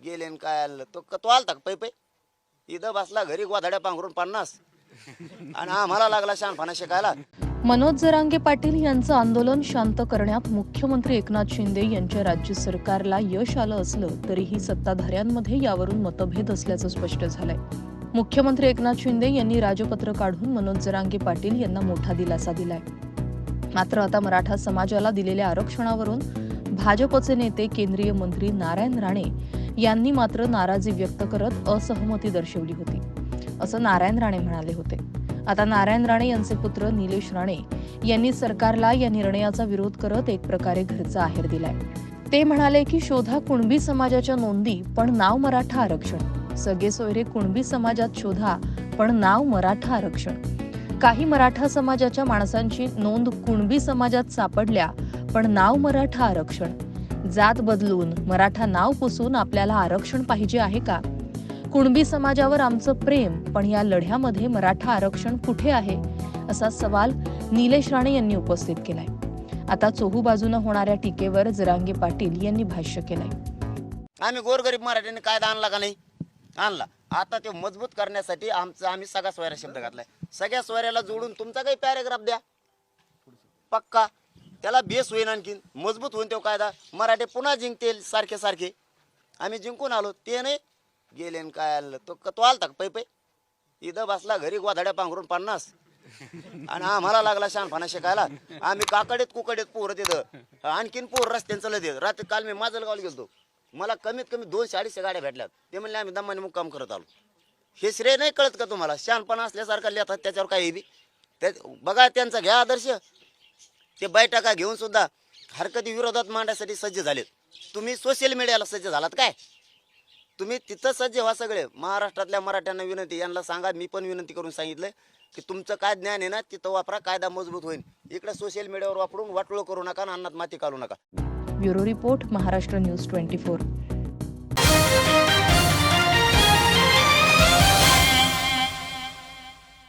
गेले न काय आणलं? तो तो आलता का पै पै इथं बसला घरी गोधाड्या पांघरून पन्नास. आणि आम्हाला लागला शानफाना शिकायला. मनोज जरांगे पाटील यांचं आंदोलन शांत करण्यात मुख्यमंत्री एकनाथ शिंदे यांच्या राज्य सरकारला यश आलं असलं तरीही सत्ताधाऱ्यांमध्ये यावरून मतभेद असल्याचं स्पष्ट झालंय. मुख्यमंत्री एकनाथ शिंदे यांनी राजपत्र काढून मनोज जरांगे पाटील यांना मोठा दिलासा दिलाय. मात्र आता मराठा समाजाला दिलेल्या आरक्षणावरून भाजपचे नेते केंद्रीय मंत्री नारायण राणे यांनी मात्र नाराजी व्यक्त करत असहमती दर्शवली होती. असं नारायण राणे म्हणाले होते. आता नारायण राणे यांचे पुत्र निलेश राणे यांनी सरकारला या निर्णयाचा विरोध करत एक प्रकारे घरचा आहेर दिलाय. ते म्हणाले की शोधा कुणबी समाजाच्या नोंदी पण नाव मराठा आरक्षण. सगळे सोयरे कुणबी समाजात शोधा पण नाव मराठा आरक्षण. काही मराठा समाजाच्या माणसांची नोंद कुणबी समाजात सापडल्या पण नाव मराठा आरक्षण. जात बदलून मराठा नाव पुसून आपल्याला आरक्षण पाहिजे आहे का? कुणबी समाजावर आमचं प्रेम पण या लढ्यामध्ये मराठा आरक्षण कुठे आहे? असा सवाल निलेश राणे यांनी उपस्थित केलाय. आता चोहू बाजूनं होणाऱ्या टीकेवर जरांगे पाटील यांनी भाष्य केलंय. आम्ही गोरगरीब मराठ्याने कायदा आणला का नाही? आणला. आता ते मजबूत करण्यासाठी आमचं आम्ही सगळा सोयरा शब्द घातलाय. सगळ्या सोयऱ्याला जोडून तुमचा काही पॅरेग्राफ द्या. पक्का. त्याला बेस होईन आणखीन मजबूत होईन तो कायदा. मराठे पुन्हा जिंकतील सारखे सारखे. आम्ही जिंकून आलो ते नाही. गेले न काय आणलं तो तो आलता पै पै? इथं बसला घरी गोधाड्या पांघरून पन्नास. आणि आम्हाला लागला शहाणपणा शिकायला. आम्ही काकडीत कुकडीत पोरं तिथं. आणखीन पोर रस्त्यानं चालत येत. रात्री काल मी माजलगावला गेलो मला कमीत कमी दोनशे अडीचशे गाड्या भेटल्यात ते म्हणले आम्ही दमाने मुक्काम करत आलो. हे श्रेय नाही कळत का तुम्हाला? शहाणपणा असल्यासारखं लिहितात त्याच्यावर काही बी. त्या बघा त्यांचा घ्या आदर्श. ते बैठका घेऊन सुद्धा हरकती विरोधात मांडण्यासाठी सज्ज झालेत. तुम्ही सोशल मीडियाला सज्ज झालात काय? तुम्ही तिथं सज्ज व्हा सगळे. महाराष्ट्रातल्या मराठ्यांना विनंती यांना सांगा मी पण विनंती करून सांगितलंय की तुमचं काय ज्ञान आहे ना तिथं वापरा कायदा मजबूत होईल. इकडे सोशल मीडियावर वापरून वाटोळ करू नका आणि अन्नात माती काढू नका. Bureau report Maharashtra news twenty four.